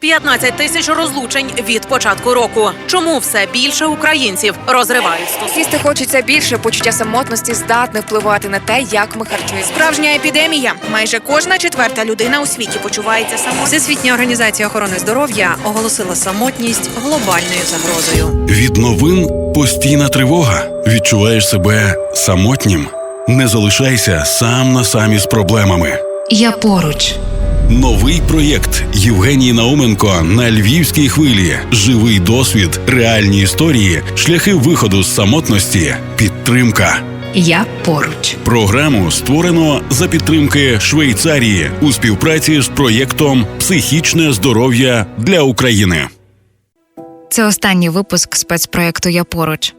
15 тисяч розлучень від початку року. Чому все більше українців розривають стосунки? Їсти хочеться більше, почуття самотності здатне впливати на те, як ми харчуємося. Справжня епідемія. Майже кожна четверта людина у світі почувається самотньо. Всесвітня організація охорони здоров'я оголосила самотність глобальною загрозою. Від новин постійна тривога. Відчуваєш себе самотнім. Не залишайся сам на самі з проблемами. Я поруч. Новий проєкт Євгеній Науменко на львівській хвилі. Живий досвід, реальні історії, шляхи виходу з самотності, підтримка. Я поруч. Програму створено за підтримки Швейцарії у співпраці з проєктом Психічне здоров'я для України. Це останній випуск спецпроєкту Я поруч.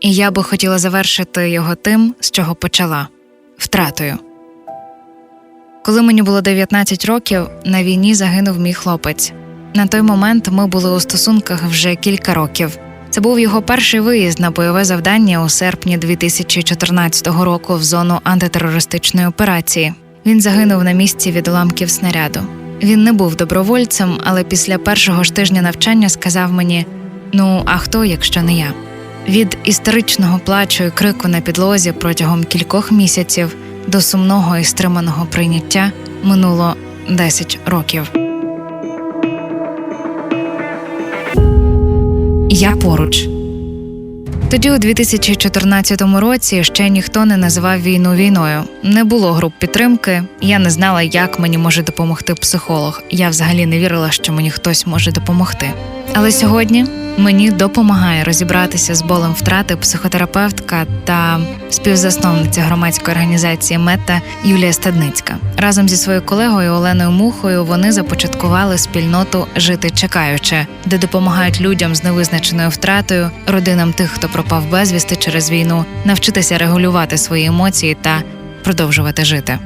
І я би хотіла завершити його тим, з чого почала втратою. Коли мені було 19 років, на війні загинув мій хлопець. На той момент ми були у стосунках вже кілька років. Це був його перший виїзд на бойове завдання у серпні 2014 року в зону антитерористичної операції. Він загинув на місці від уламків снаряду. Він не був добровольцем, але після першого ж тижня навчання сказав мені: ну, а хто, якщо не я? Від істеричного плачу і крику на підлозі протягом кількох місяців до сумного і стриманого прийняття минуло 10 років. Я поруч. Тоді, у 2014 році, ще ніхто не називав війну війною. Не було груп підтримки. Я не знала, як мені може допомогти психолог. Я взагалі не вірила, що мені хтось може допомогти. Але сьогодні мені допомагає розібратися з болем втрати психотерапевтка та співзасновниця громадської організації Мета Юлія Стадницька. Разом зі своєю колегою Оленою Мухою вони започаткували спільноту Жити чекаючи, де допомагають людям з невизначеною втратою, родинам тих, хто пропав безвісти через війну, навчитися регулювати свої емоції та продовжувати жити.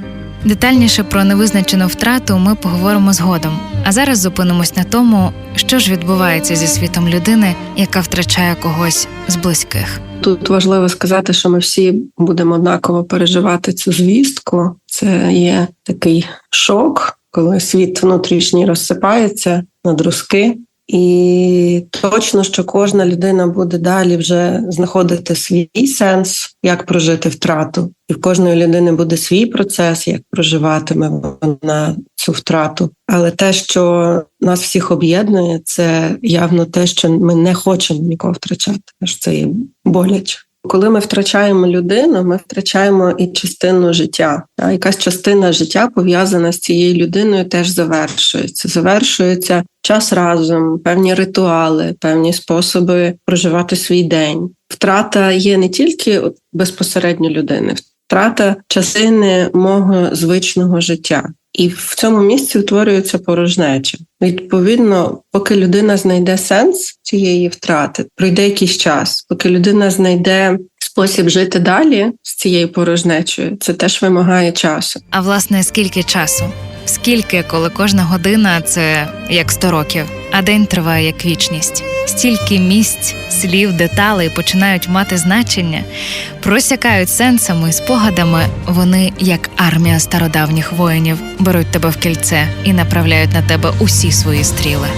Детальніше про невизначену втрату ми поговоримо згодом. А зараз зупинимось на тому, що ж відбувається зі світом людини, яка втрачає когось з близьких. Тут важливо сказати, що ми всі будемо однаково переживати цю звістку. Це є такий шок, коли світ внутрішній розсипається на друзки. І точно, що кожна людина буде далі вже знаходити свій сенс, як прожити втрату, і в кожної людини буде свій процес, як проживатиме вона цю втрату. Але те, що нас всіх об'єднує, це явно те, що ми не хочемо нікого втрачати. Аж це є боляче. Коли ми втрачаємо людину, ми втрачаємо і частину життя. А якась частина життя пов'язана з цією людиною, теж завершується. Завершується час разом, певні ритуали, певні способи проживати свій день. Втрата є не тільки безпосередньо людини, втрата частини мого звичного життя. І в цьому місці утворюється порожнеча. Відповідно, поки людина знайде сенс цієї втрати, пройде якийсь час, поки людина знайде спосіб жити далі з цією порожнечою, це теж вимагає часу. А власне, скільки часу? Скільки, коли кожна година це як 100 років, а день триває як вічність. Стільки місць, слів, деталей починають мати значення, просякають сенсами спогадами. Вони, як армія стародавніх воїнів, беруть тебе в кільце і направляють на тебе усі свої стріли.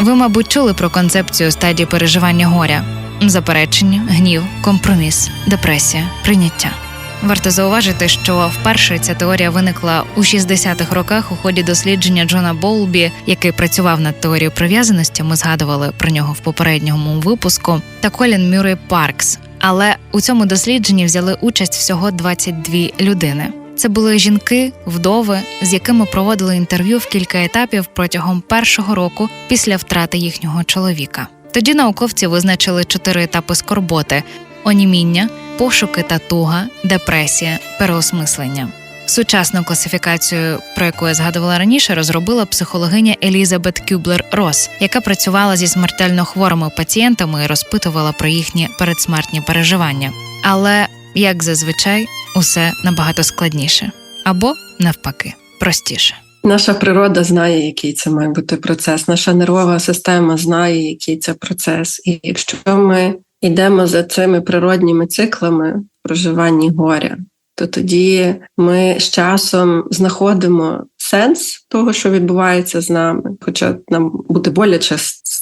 Ви, мабуть, чули про концепцію стадії переживання горя: заперечення, гнів, компроміс, депресія, прийняття. Варто зауважити, що вперше ця теорія виникла у 60-х роках у ході дослідження Джона Болбі, який працював над теорією прив'язаності. Ми згадували про нього в попередньому випуску, та Колін Мюррей Паркс. Але у цьому дослідженні взяли участь всього 22 людини. Це були жінки, вдови, з якими проводили інтерв'ю в кілька етапів протягом першого року після втрати їхнього чоловіка. Тоді науковці визначили чотири етапи скорботи: оніміння, пошуки та туга, депресія, переосмислення. Сучасну класифікацію, про яку я згадувала раніше, розробила психологиня Елізабет Кюблер Рос, яка працювала зі смертельно хворими пацієнтами і розпитувала про їхні передсмертні переживання. Але, як зазвичай, усе набагато складніше або навпаки простіше. Наша природа знає, який це має бути процес. Наша нервова система знає, який це процес. І якщо ми йдемо за цими природніми циклами в проживанні горя, то тоді ми з часом знаходимо сенс того, що відбувається з нами, хоча нам буде боляче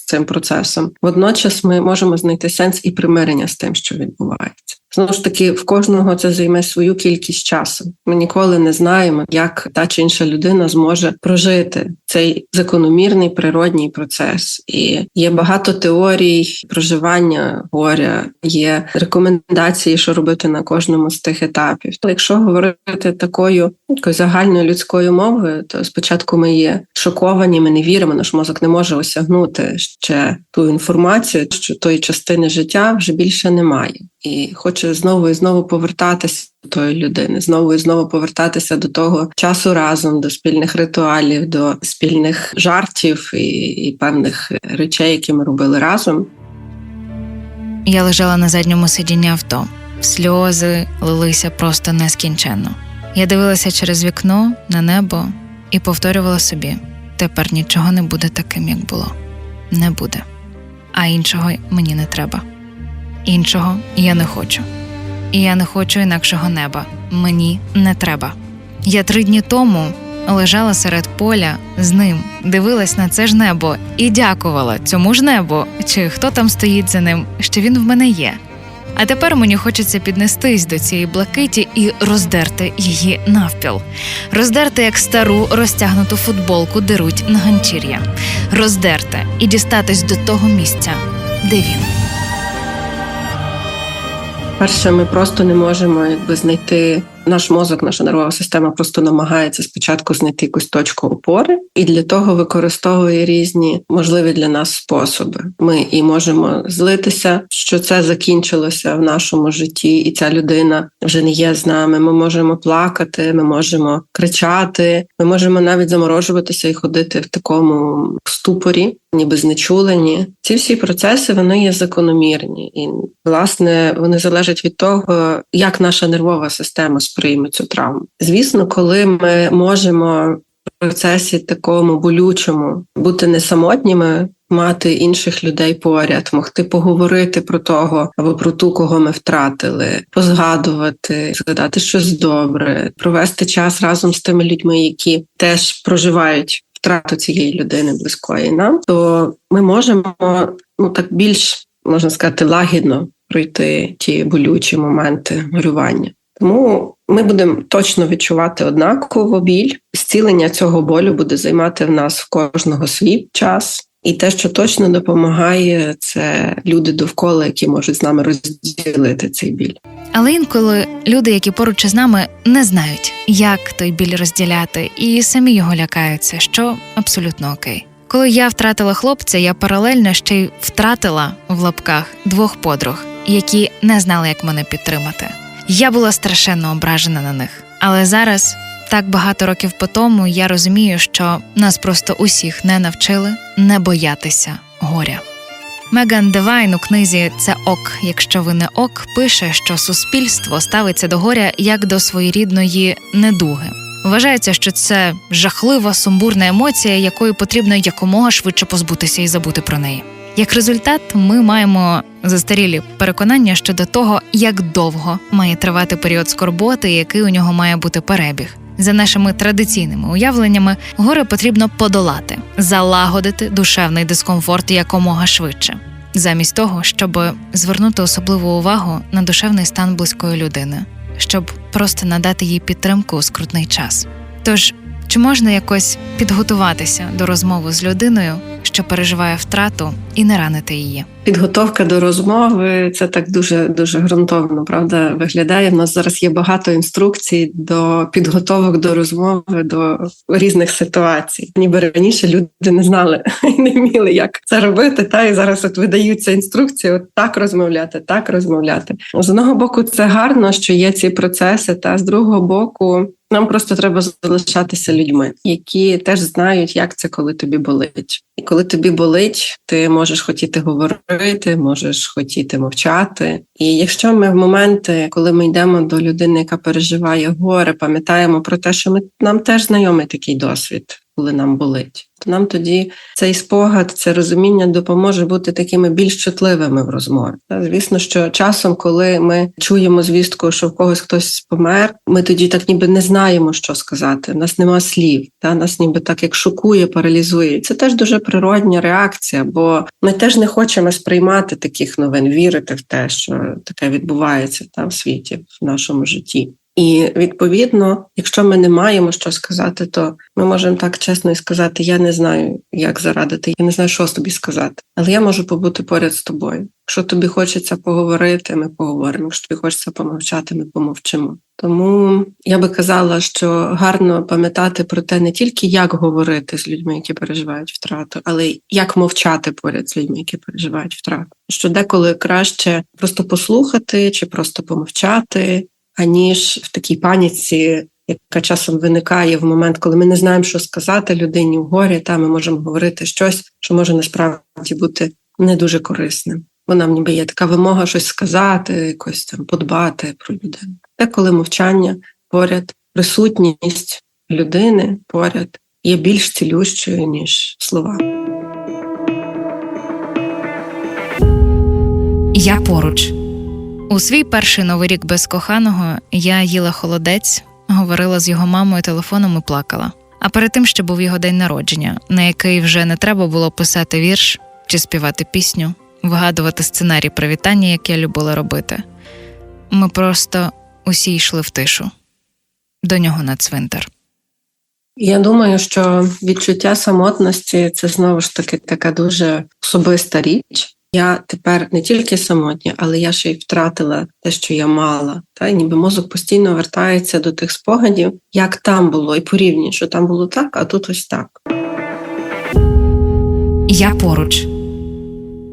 цим процесом. Водночас ми можемо знайти сенс і примирення з тим, що відбувається. Знову ж таки, в кожного це займе свою кількість часу. Ми ніколи не знаємо, як та чи інша людина зможе прожити цей закономірний природній процес. І є багато теорій проживання горя, є рекомендації, що робити на кожному з тих етапів. Якщо говорити такою загальною людською мовою, то спочатку ми є шоковані, ми не віримо, наш мозок не може осягнути ще ту інформацію, що тої частини життя вже більше немає, і хоче знову і знову повертатися до тої людини, знову і знову повертатися до того часу разом, до спільних ритуалів, до спільних жартів і, і певних речей, які ми робили разом. Я лежала на задньому сидінні авто. Сльози лилися просто нескінченно. Я дивилася через вікно на небо і повторювала собі: тепер нічого не буде таким, як було. Не буде. А іншого мені не треба. Іншого я не хочу. І я не хочу інакшого неба. Мені не треба. Я три дні тому лежала серед поля з ним, дивилась на це ж небо і дякувала цьому ж небу, чи хто там стоїть за ним, що він в мене є. А тепер мені хочеться піднестись до цієї блакиті і роздерти її навпіл, роздерти як стару розтягнуту футболку деруть на ганчір'я, роздерти і дістатись до того місця, де він. Перше, ми просто не можемо якби знайти наш мозок, наша нервова система просто намагається спочатку знайти якусь точку опори, і для того використовує різні можливі для нас способи. Ми і можемо злитися, що це закінчилося в нашому житті, і ця людина вже не є з нами. Ми можемо плакати, ми можемо кричати, ми можемо навіть заморожуватися і ходити в такому ступорі, ніби знечулені. Ці всі процеси вони є закономірні, і власне вони залежать від того, як наша нервова система сприйме цю травму. Звісно, коли ми можемо в процесі такому болючому бути не самотніми. Мати інших людей поряд, могти поговорити про того або про ту, кого ми втратили, позгадувати, згадати щось добре, провести час разом з тими людьми, які теж проживають втрату цієї людини близької нам, то ми можемо ну так більш можна сказати лагідно пройти ті болючі моменти горювання. Тому ми будемо точно відчувати однаково біль. Зцілення цього болю буде займати в нас в кожного свій час. І те, що точно допомагає, це люди довкола, які можуть з нами розділити цей біль. Але інколи люди, які поруч із нами, не знають, як той біль розділяти, і самі його лякаються, що абсолютно окей. Коли я втратила хлопця, я паралельно ще й втратила в лапках двох подруг, які не знали, як мене підтримати. Я була страшенно ображена на них. Але зараз, так багато років по тому, я розумію, що нас просто усіх не навчили не боятися горя. Меган Девайн у книзі Це ок, якщо ви не ок, пише, що суспільство ставиться до горя як до своєрідної недуги. Вважається, що це жахлива сумбурна емоція, якої потрібно якомога швидше позбутися і забути про неї. Як результат, ми маємо застарілі переконання щодо того, як довго має тривати період скорботи, і який у нього має бути перебіг. За нашими традиційними уявленнями, горе потрібно подолати, залагодити душевний дискомфорт якомога швидше, замість того, щоб звернути особливу увагу на душевний стан близької людини, щоб просто надати їй підтримку у скрутний час. Тож, чи можна якось підготуватися до розмови з людиною, що переживає втрату, і не ранити її? Підготовка до розмови це так дуже дуже ґрунтовно, правда, виглядає. В нас зараз є багато інструкцій до підготовок до розмови до різних ситуацій. Ніби раніше люди не знали і не вміли, як це робити. Та і зараз от видаються інструкції: от так розмовляти, так розмовляти. З одного боку, це гарно, що є ці процеси, та з другого боку. Нам просто треба залишатися людьми, які теж знають, як це, коли тобі болить. І коли тобі болить, ти можеш хотіти говорити, можеш хотіти мовчати. І якщо ми в моменти, коли ми йдемо до людини, яка переживає горе, пам'ятаємо про те, що ми нам теж знайомий такий досвід. Коли нам болить. То нам тоді цей спогад, це розуміння допоможе бути такими більш чутливими в розмові. Та, Звісно, що часом, коли ми чуємо звістку, що в когось хтось помер, ми тоді так ніби не знаємо, що сказати. У нас нема слів, та нас ніби так як шокує, паралізує. Це теж дуже природня реакція, бо ми теж не хочемо сприймати таких новин, вірити в те, що таке відбувається там в світі, в нашому житті. І відповідно, якщо ми не маємо що сказати, то ми можемо так чесно і сказати: я не знаю, як зарадити, я не знаю, що тобі сказати, але я можу побути поряд з тобою. Якщо тобі хочеться поговорити, ми поговоримо. Якщо тобі хочеться помовчати, ми помовчимо. Тому я би казала, що гарно пам'ятати про те, не тільки як говорити з людьми, які переживають втрату, але й як мовчати поряд з людьми, які переживають втрату. Що деколи краще просто послухати чи просто помовчати, аніж в такій паніці, яка часом виникає в момент, коли ми не знаємо, що сказати людині в горі, та ми можемо говорити щось, що може насправді бути не дуже корисним. Бо нам ніби є така вимога щось сказати, якось там подбати про людину. Деколи мовчання поряд, присутність людини поряд є більш цілющою, ніж слова. Я поруч. У свій перший новий рік без коханого я їла холодець, говорила з його мамою телефоном і плакала. А перед тим ще був його день народження, на який вже не треба було писати вірш чи співати пісню, вигадувати сценарій привітання, як я любила робити. Ми просто усі йшли в тишу до нього на цвинтар. Я думаю, що відчуття самотності це знову ж таки така дуже особиста річ. Я тепер не тільки самотня, але я ще й втратила те, що я мала. Та ніби мозок постійно вертається до тих спогадів, як там було, і порівнює, що там було так, а тут ось так. Я поруч.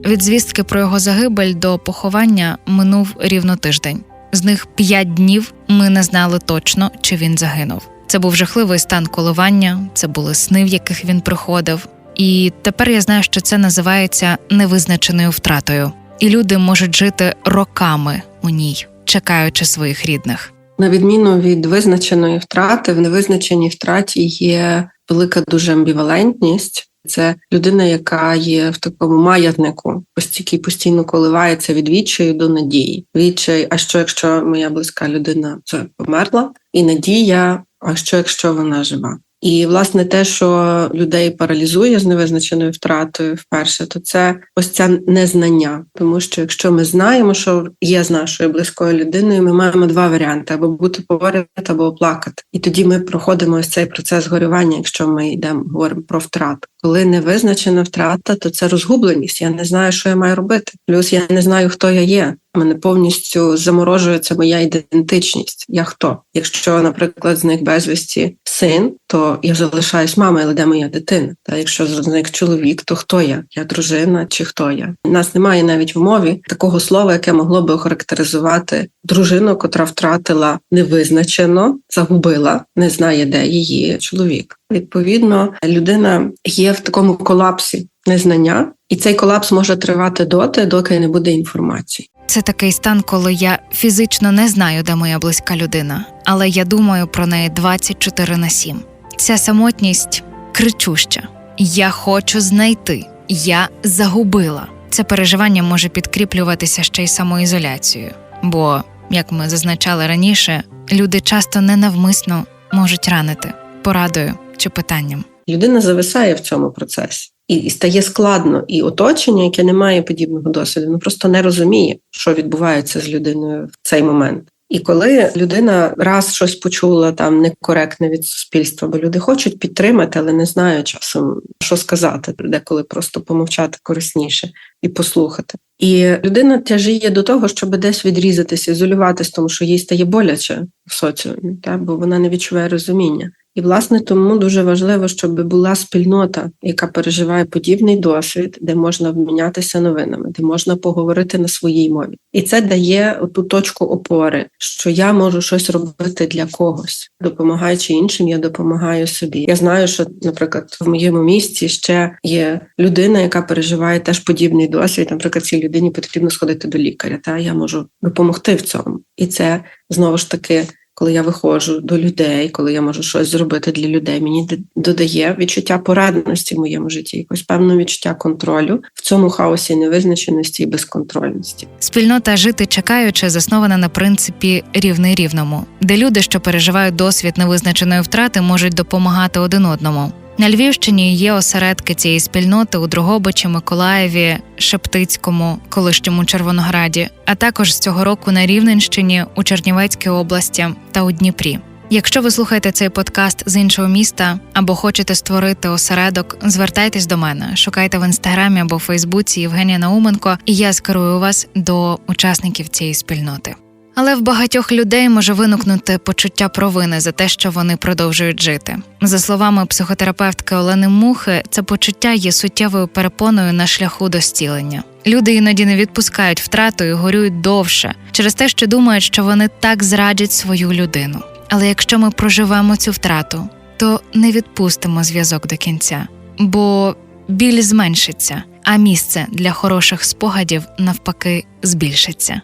Від звістки про його загибель до поховання минув рівно тиждень. З них п'ять днів ми не знали точно, чи він загинув. Це був жахливий стан коливання, це були сни, в яких він приходив. І тепер я знаю, що це називається невизначеною втратою, і люди можуть жити роками у ній, чекаючи своїх рідних. На відміну від визначеної втрати, в невизначеній втраті є велика дуже амбівалентність. Це людина, яка є в такому маятнику, постійки постійно коливається від відчаю до надії. Відчай, а що якщо моя близька людина вже померла, і надія, а що якщо вона жива? І власне те, що людей паралізує з невизначеною втратою, вперше, то це ось це незнання. Тому що якщо ми знаємо, що є з нашою близькою людиною, ми маємо два варіанти: або бути поряд, або оплакати. І тоді ми проходимо ось цей процес горювання, якщо ми йдемо говоримо про втрату. Коли не визначена втрата, то це розгубленість. Я не знаю, що я маю робити. Плюс я не знаю, хто я є. Мене повністю заморожується моя ідентичність. Я хто? Якщо, наприклад, зник безвісті син, то я залишаюсь мамою, але де моя дитина? Та якщо зник чоловік, то хто я? Я дружина чи хто я? У нас немає навіть в мові такого слова, яке могло би охарактеризувати дружину, котра втратила невизначено, загубила, не знає, де її чоловік. Відповідно, людина є в такому колапсі незнання, і цей колапс може тривати доти, доки не буде інформації. Це такий стан, коли я фізично не знаю, де моя близька людина, але я думаю про неї 24 на 7. Ця самотність кричуща. Я хочу знайти, я загубила. Це переживання може підкріплюватися ще й самоізоляцією, бо, як ми зазначали раніше, люди часто ненавмисно можуть ранити порадою чи питанням. Людина зависає в цьому процесі. І, стає складно, і оточення, яке не має подібного досвіду, ну просто не розуміє, що відбувається з людиною в цей момент. І коли людина раз щось почула там некоректне від суспільства, бо люди хочуть підтримати, але не знають часом, що сказати, деколи просто помовчати корисніше і послухати. І людина тяжіє до того, щоб десь відрізатися, ізолюватися, тому що їй стає боляче в соціумі, так? бо вона не відчуває розуміння. І, власне, тому дуже важливо, щоб була спільнота, яка переживає подібний досвід, де можна обмінятися новинами, де можна поговорити на своїй мові. І це дає ту точку опори, що я можу щось робити для когось, допомагаючи іншим, я допомагаю собі. Я знаю, що, наприклад, в моєму місті ще є людина, яка переживає теж подібний досвід. Наприклад, цій людині потрібно сходити до лікаря. Та я можу допомогти в цьому, і це знову ж таки коли я виходжу до людей, коли я можу щось зробити для людей, мені додає відчуття порадності в моєму житті, якось певне відчуття контролю в цьому хаосі невизначеності і безконтрольності. Спільнота жити чекаючи заснована на принципі рівний рівному, де люди, що переживають досвід невизначеної втрати, можуть допомагати один одному. На Львівщині є осередки цієї спільноти у Дрогобичі, Миколаєві, Шептицькому, колишньому Червонограді, а також з цього року на Рівненщині, у Чернівецькій області та у Дніпрі. Якщо ви слухаєте цей подкаст з іншого міста або хочете створити осередок, звертайтесь до мене, шукайте в інстаграмі або Фейсбуці Євгенія Науменко, і я скерую вас до учасників цієї спільноти. Але в багатьох людей може виникнути почуття провини за те, що вони продовжують жити. За словами психотерапевтки Олени Мухи, це почуття є суттєвою перепоною на шляху до зцілення. Люди іноді не відпускають втрату і горюють довше через те, що думають, що вони так зрадять свою людину. Але якщо ми проживемо цю втрату, то не відпустимо зв'язок до кінця, бо біль зменшиться, а місце для хороших спогадів навпаки збільшиться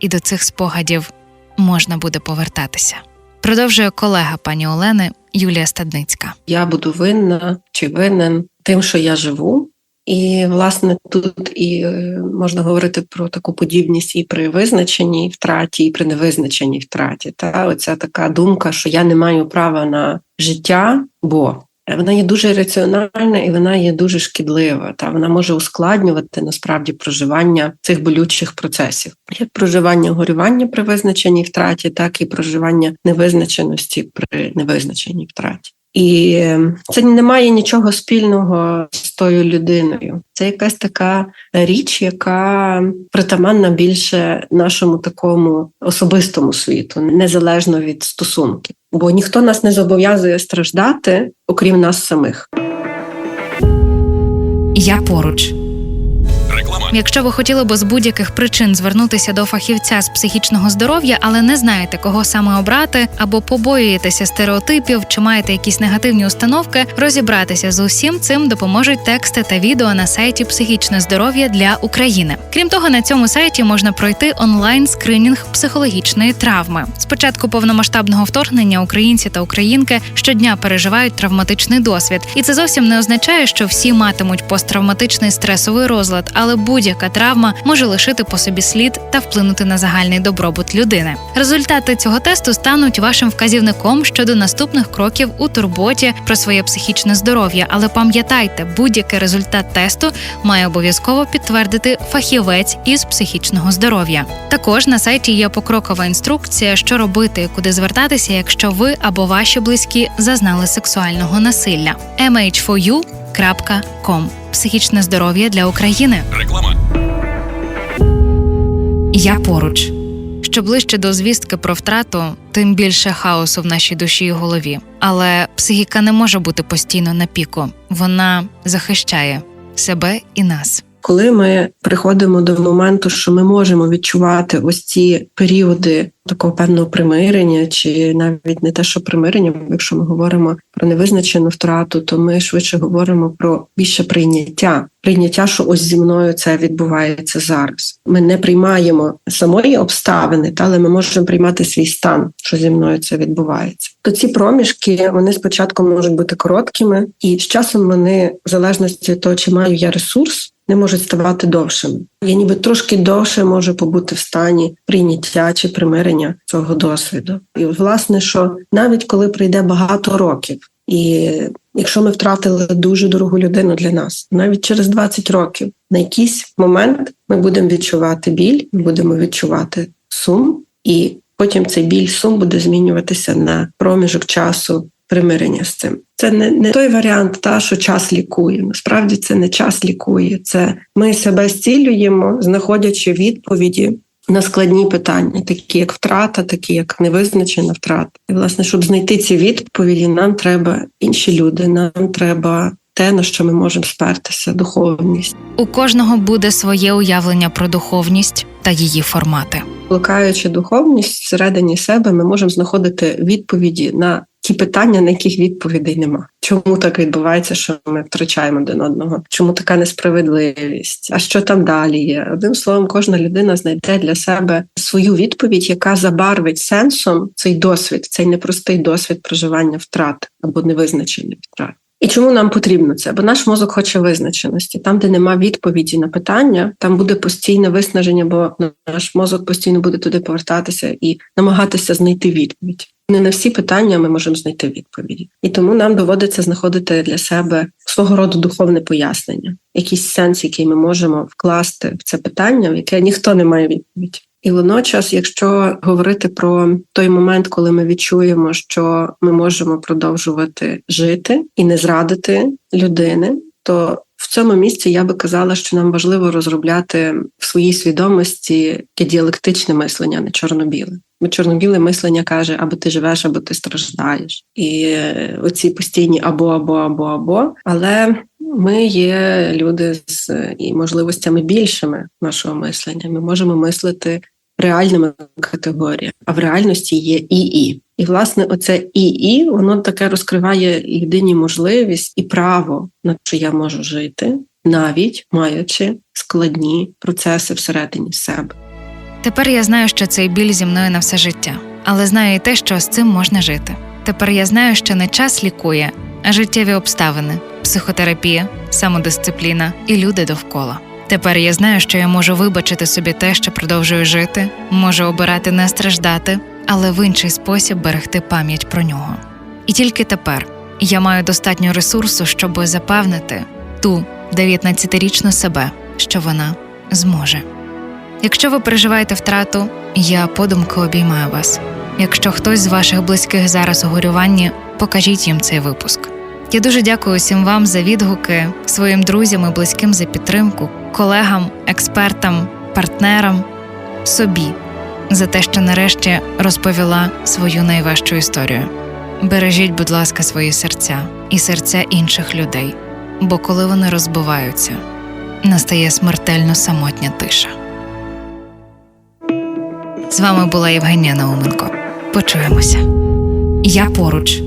і до цих спогадів можна буде повертатися. Продовжує колега пані Олени Юлія Стадницька. Я буду винна чи винен тим, що я живу. І, власне, тут і е, можна говорити про таку подібність і при визначеній втраті, і при невизначеній втраті. Та оця така думка, що я не маю права на життя, бо вона є дуже раціональна і вона є дуже шкідлива. Та вона може ускладнювати насправді проживання цих болючих процесів, як проживання горювання при визначеній втраті, так і проживання невизначеності при невизначеній втраті. І це не має нічого спільного з тою людиною. Це якась така річ, яка притаманна більше нашому такому особистому світу, незалежно від стосунків. Бо ніхто нас не зобов'язує страждати, окрім нас самих. Я поруч. Реклама. Якщо ви хотіли б з будь-яких причин звернутися до фахівця з психічного здоров'я, але не знаєте, кого саме обрати, або побоюєтеся стереотипів чи маєте якісь негативні установки, розібратися з усім цим допоможуть тексти та відео на сайті Психічне здоров'я для України. Крім того, на цьому сайті можна пройти онлайн скринінг психологічної травми. З початку повномасштабного вторгнення українці та українки щодня переживають травматичний досвід, і це зовсім не означає, що всі матимуть посттравматичний стресовий розлад, але будь-яка травма може лишити по собі слід та вплинути на загальний добробут людини. Результати цього тесту стануть вашим вказівником щодо наступних кроків у турботі про своє психічне здоров'я. Але пам'ятайте, будь-який результат тесту має обов'язково підтвердити фахівець із психічного здоров'я. Також на сайті є покрокова інструкція, що робити і куди звертатися, якщо ви або ваші близькі зазнали сексуального насилля. mh4u.com Психічне здоров'я для України. Реклама. Я поруч. Що ближче до звістки про втрату, тим більше хаосу в нашій душі і голові. Але психіка не може бути постійно на піку. Вона захищає себе і нас. Коли ми приходимо до моменту, що ми можемо відчувати ось ці періоди такого певного примирення, чи навіть не те, що примирення, якщо ми говоримо про невизначену втрату, то ми швидше говоримо про більше прийняття. Прийняття, що ось зі мною це відбувається зараз. Ми не приймаємо самої обставини, та але ми можемо приймати свій стан, що зі мною це відбувається. То ці проміжки вони спочатку можуть бути короткими, і з часом вони, в залежності від того, чи маю я ресурс, не можуть ставати довшими. Я ніби трошки довше можу побути в стані прийняття чи примирення цього досвіду. І власне, що навіть коли прийде багато років, і якщо ми втратили дуже дорогу людину для нас, навіть через 20 років, на якийсь момент ми будемо відчувати біль, ми будемо відчувати сум, і потім цей біль сум буде змінюватися на проміжок часу примирення з цим. Це не, не той варіант, та що час лікує. Насправді це не час лікує. Це ми себе зцілюємо, знаходячи відповіді на складні питання, такі як втрата, такі як невизначена втрата. І власне, щоб знайти ці відповіді, нам треба інші люди, нам треба те, на що ми можемо спертися, духовність. У кожного буде своє уявлення про духовність та її формати. Блукаючи духовність всередині себе, ми можемо знаходити відповіді на ті питання, на яких відповідей нема. Чому так відбувається, що ми втрачаємо один одного? Чому така несправедливість? А що там далі є? Одним словом, кожна людина знайде для себе свою відповідь, яка забарвить сенсом цей досвід, цей непростий досвід проживання втрат або невизначених втрат. І чому нам потрібно це? Бо наш мозок хоче визначеності. Там, де нема відповіді на питання, там буде постійне виснаження, бо наш мозок постійно буде туди повертатися і намагатися знайти відповідь. Не на всі питання ми можемо знайти відповіді, і тому нам доводиться знаходити для себе свого роду духовне пояснення, якийсь сенс, який ми можемо вкласти в це питання, в яке ніхто не має відповідь. І водночас, якщо говорити про той момент, коли ми відчуємо, що ми можемо продовжувати жити і не зрадити людини, то в цьому місці я би казала, що нам важливо розробляти в своїй свідомості таке діалектичне мислення, не чорно-біле. Бо чорно-біле мислення каже, або ти живеш, або ти страждаєш. І е, оці постійні або, або, або, або. Але ми є люди з е, і можливостями більшими нашого мислення. Ми можемо мислити реальними категоріями, а в реальності є ІІ. І, власне, оце ІІ, воно таке розкриває єдині можливість і право, на що я можу жити, навіть маючи складні процеси всередині себе. Тепер я знаю, що цей біль зі мною на все життя, але знаю і те, що з цим можна жити. Тепер я знаю, що не час лікує, а життєві обставини, психотерапія, самодисципліна і люди довкола. Тепер я знаю, що я можу вибачити собі те, що продовжую жити, можу обирати не страждати, але в інший спосіб берегти пам'ять про нього. І тільки тепер я маю достатньо ресурсу, щоб запевнити ту 19-річну себе, що вона зможе. Якщо ви переживаєте втрату, я подумки обіймаю вас. Якщо хтось з ваших близьких зараз у горюванні, покажіть їм цей випуск. Я дуже дякую усім вам за відгуки, своїм друзям і близьким за підтримку, колегам, експертам, партнерам, собі за те, що нарешті розповіла свою найважчу історію. Бережіть, будь ласка, свої серця і серця інших людей, бо коли вони розбиваються, настає смертельно самотня тиша. З вами була Євгенія Науменко. Почуємося. Я поруч